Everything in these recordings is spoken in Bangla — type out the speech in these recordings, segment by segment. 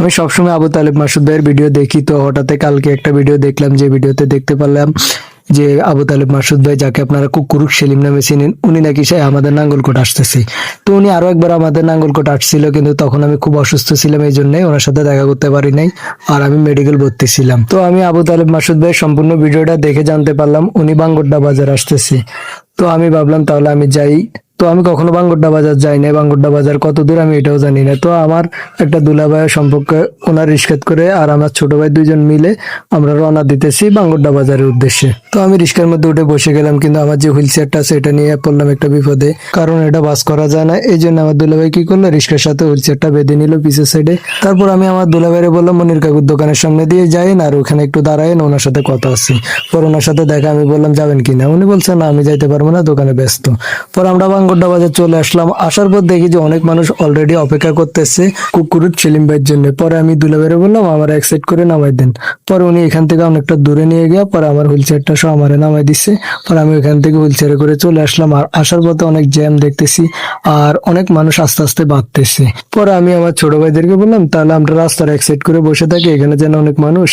আমি সবসময় আবু তালেব মাসুদ ভাইয়ের ভিডিও দেখি। তো হঠাৎ কালকে একটা ভিডিও দেখলাম, যে ভিডিওতে দেখতে পারলাম যে আবু তালেব মাসুদ ভাই, যাকে আপনারা কুকুরুক সেলিম নামে চিনেন, উনি নাকি সে আমাদের নাঙ্গলকোট আসতেছে। তো উনি আরও একবার আমাদের নাঙ্গলকোট আসছিল, কিন্তু তখন আমি খুব অসুস্থ ছিলাম এই জন্যই ওনার সাথে দেখা করতে পারি নাই, আর আমি মেডিকেল ভর্তি ছিলাম। তো আমি আবু তালেব মাসুদ ভাই সম্পূর্ণ ভিডিওটা দেখে জানতে পারলাম, উনি বাঙ্গোড্ডা বাজার আসতেছে। তো আমি ভাবলাম তাহলে আমি যাই তো আমি কখনো বাঙ্গোড্ডা বাজার যাই না বাঙ্গোড্ডা বাজার কত দূর আমি এটাও জানি না। তো আমার একটা দুলাভাইয়ের সম্পর্কে ওনার রিস্কাত করে আর আমার ছোট ভাই দুজন মিলে আমরা রওনা দিতেছি বাঙ্গোড্ডা বাজারের উদ্দেশ্যে। তো আমি রিস্কার মধ্যে উঠে বসে গেলাম, কিন্তু আমার যে হুইল চেয়ারটা আছে এটা নিয়ে পড়লাম একটা বিপদে। কারণ এটা বাস করা যায় না। এই জন্য আমার দুলাভাই কি করল? রিস্কার সাথে হুইল চেয়ারটা বেঁধে নিল পিছের সাইডে। তারপর আমি আমার দুলাভাইরে বললাম, মনির কাকুর দোকানের সামনে দিয়ে যাইন আর ওখানে একটু দাঁড়ায়েন ওনার সাথে কথা আছে পর ওনার সাথে দেখা, আমি বললাম, যাবেন কিনা? উনি বলছেন না, আমি যাইতে পারব না, দোকানে ব্যস্ত। পর আমরা বাঙ্গোড্ডা বাজার চলে আসলাম। আসার পর দেখি যে অনেক মানুষ অলরেডি অপেক্ষা করতেছে কুকুরুট সেলিম ভাইয়ের জন্য। পরে আমি দুলাভাইরে বললাম, আমার এক সাইড করে নামাই দেন। পরে উনি এখান থেকে অনেকটা দূরে নিয়ে গিয়ে, পরে আমার হুইল চেয়ারটা সহ আমারে নামাই দিচ্ছে পরে আমি ওখান থেকে হুইল চেয়ারে করে চলে আসলাম। আর আসার পথে অনেক জ্যাম দেখতেছি, আর অনেক মানুষ আস্তে আস্তে বাড়তেছে। পরে আমি আমার ছোট ভাইদেরকে বললাম, তাহলে আমরা রাস্তার এক সাইড করে বসে থাকি, এখানে যেন অনেক মানুষ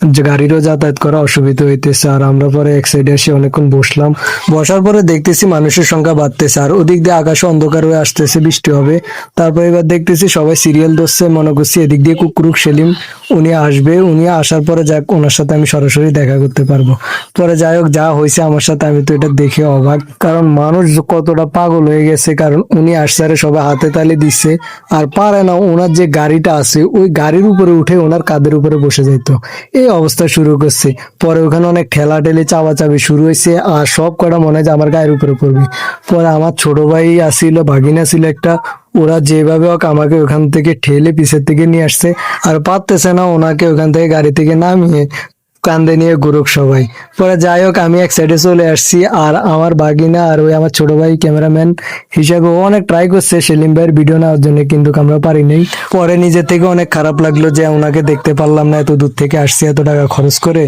গাড়িরও যাতায়াত করা অসুবিধা হইতেছে। আর আমরা পরে এক সাইডে এসে অনেকক্ষণ বসলাম। বসার পরে দেখতেছি মানুষের সংখ্যা বাড়তেছে। আর ওদিক দিয়ে আকাশে অন্ধকার হয়ে আসতেছে, বৃষ্টি হবে। তারপর এবার দেখতেছি সবাই সিরিয়াল ধরছে, মনে করছি এদিক দিয়ে কুকুরুক সেলিম, উনি আসবে। উনি আসার পরে যাক, ওনার সাথে আমি সরাসরি দেখা করতে পারব। পরে যাই হোক, যা হয়েছে আমার সাথে, আমি তো এটা দেখে অবাক। কারণ মানুষ কতটা পাগল হয়ে গেছে, কারণ উনি আসছে আরে সবাই হাতে তালি দিচ্ছে আর পারে না, ওনার যে গাড়িটা আছে, ওই গাড়ির উপরে উঠে ওনার কাদের উপরে বসে যাইতো। এই অবস্থা শুরু করছে। পরে ওখানে অনেক ঠেলা ঠেলে চাপাচাপি শুরু হয়েছে আর সব কটা মনে হয় যে আমার গায়ের উপরে পড়বে। পরে আমার ছোট ভাই আসিল, ভাগিনা ছিল একটা। ওরা যেভাবে হোক আমাকে ওখান থেকে ঠেলে পিছের থেকে নিয়ে আসছে। আর পারতেছে না ওনাকে ওখান থেকে গাড়ি থেকে নামিয়ে কান্দে নিয়ে ঘুরুক সবাই। পরে যাই হোক, আমি এক সাইডে চলে আসছি আর আমার বাগিনা আর ওই আমার ছোট ভাই ক্যামেরাম্যান হিসাবে ও অনেক ট্রাই করছে সেলিম ভাইয়ের ভিডিও নেওয়ার জন্য, কিন্তু আমরা পারি নাই। পরে নিজে থেকে অনেক খারাপ লাগল যে ওনাকে দেখতে পারলাম না, এত দূর থেকে আসছি এত টাকা খরচ করে।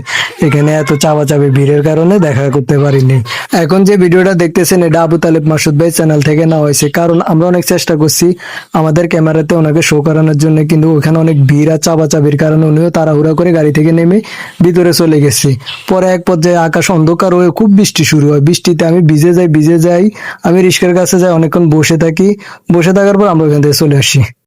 এখানে এত চাপাচাপি ভিড়ের কারণে দেখা করতে পারিনি। এখন যে ভিডিওটা দেখতেছেন, এটা আবু তালেব মাসুদ ভাই চ্যানেল থেকে নেওয়া হয়েছে। কারণ আমরা অনেক চেষ্টা করছি আমাদের ক্যামেরাতে ওনাকে শো করানোর জন্য, কিন্তু ওখানে অনেক ভিড় আর চাপাচাপির কারণে উনিও তাড়াহুড়া করে গাড়ি থেকে নেমে ভিতরে চলে গেছি। পরে এক পর্যায়ে আকাশ অন্ধকার হয়ে খুব বৃষ্টি শুরু হয়। বৃষ্টিতে আমি ভিজে যাই ভিজে যাই, আমি রিস্কের কাছে যাই, অনেকক্ষণ বসে থাকি। বসে থাকার পর আমরা ওখান থেকে চলে আসি।